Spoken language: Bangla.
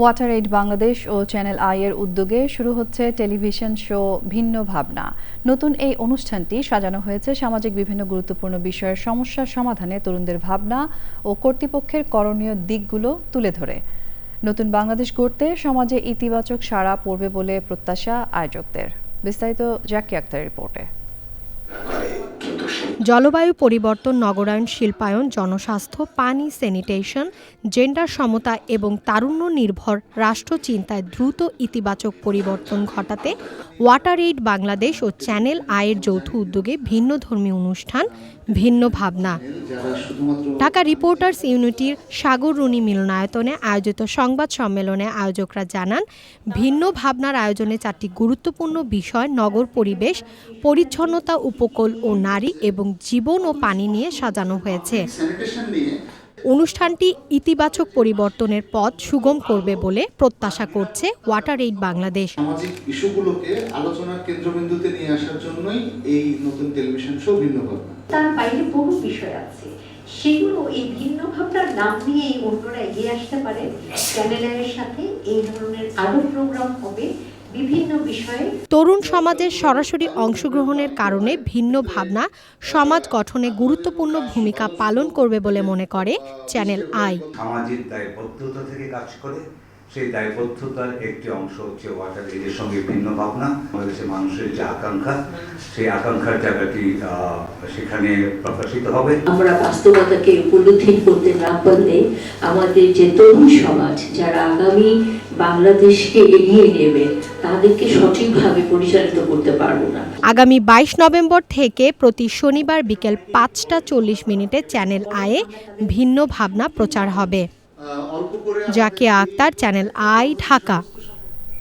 ওয়াটার এইড বাংলাদেশ ও চ্যানেল আই এর উদ্যোগে শুরু হচ্ছে টেলিভিশন শো ভিন্ন ভাবনা। নতুন এই অনুষ্ঠানটি সাজানো হয়েছে সামাজিক বিভিন্ন গুরুত্বপূর্ণ বিষয়ের সমস্যার সমাধানে তরুণদের ভাবনা ও কর্তৃপক্ষের করণীয় দিকগুলো তুলে ধরে। নতুন বাংলাদেশ গড়তে সমাজে ইতিবাচক সাড়া পড়বে বলে প্রত্যাশা আয়োজকদের। বিস্তারিত জাকি আক্তার রিপোর্টে। জলবায়ু পরিবর্তন, নগরায়ণ, শিল্পায়ন, জনস্বাস্থ্য, পানি, স্যানিটেশন, জেন্ডার সমতা এবং তারুণ্য নির্ভর রাষ্ট্র চিন্তায় দ্রুত ইতিবাচক পরিবর্তন ঘটাতে ওয়াটার এইড বাংলাদেশ ও চ্যানেল আয়ের যৌথ উদ্যোগে ভিন্ন ধর্মী অনুষ্ঠান, ভিন্ন ভাবনা। ঢাকা রিপোর্টার্স ইউনিটির সাগররুনি মিলনায়তনে আয়োজিত সংবাদ সম্মেলনে আয়োজকরা জানান, ভিন্ন ভাবনার আয়োজনে চারটি গুরুত্বপূর্ণ বিষয় নগর পরিবেশ, পরিচ্ছন্নতা উপকূল ও নারী এবং জীবন ও পানি নিয়ে সাজানো হয়েছে। অনুষ্ঠানটি ইতিবাচক পরিবর্তনের পথ সুগম করবে বলে প্রত্যাশা করছে ওয়াটার এইড বাংলাদেশ সামাজিক ইস্যুগুলোকে আলোচনার কেন্দ্রবিন্দুতে নিয়ে আসার জন্যই এই নতুন টেলিভিশন শো ভিন্ন ভাবনা তার বাইরে বহু বিষয় আছে। সেগুলো এই ভিন্ন ভাবনার নাম নিয়ে অন্যরা এগিয়ে আসতে পারে। চ্যানেলের সাথে এই ধরনের আরও প্রোগ্রাম হবে। বিভিন্ন বিষয়ে তরুণ সমাজের সরাসরি অংশগ্রহণের কারণে ভিন্ন ভাবনা সমাজ গঠনে গুরুত্বপূর্ণ ভূমিকা পালন করবে বলে মনে করে চ্যানেল আই। সামাজিক দায়বদ্ধতা থেকে কাজ করে সেই দায়বদ্ধতার একটি অংশ হচ্ছে ওয়াটার এদের সঙ্গে ভিন্ন ভাবনা। বাংলাদেশের মানুষের যে আকাঙ্ক্ষা সেই আকাঙ্ক্ষার জায়গাটি সেখানে প্রকাশিত হবে। আমরা বাস্তবতাকে উপলব্ধি করতে না পারলে আমাদের যে তরুণ সমাজ যারা আগামী বাংলাদেশকে এগিয়ে নেবে তাদেরকে সঠিকভাবে পরিচালিত করতে পারব না। আগামী বাইশ নভেম্বর থেকে প্রতি শনিবার বিকেল পাঁচটা চল্লিশ মিনিটে চ্যানেল আয়ে ভিন্ন ভাবনা প্রচার হবে। Zakia Akter Channel I Dhaka.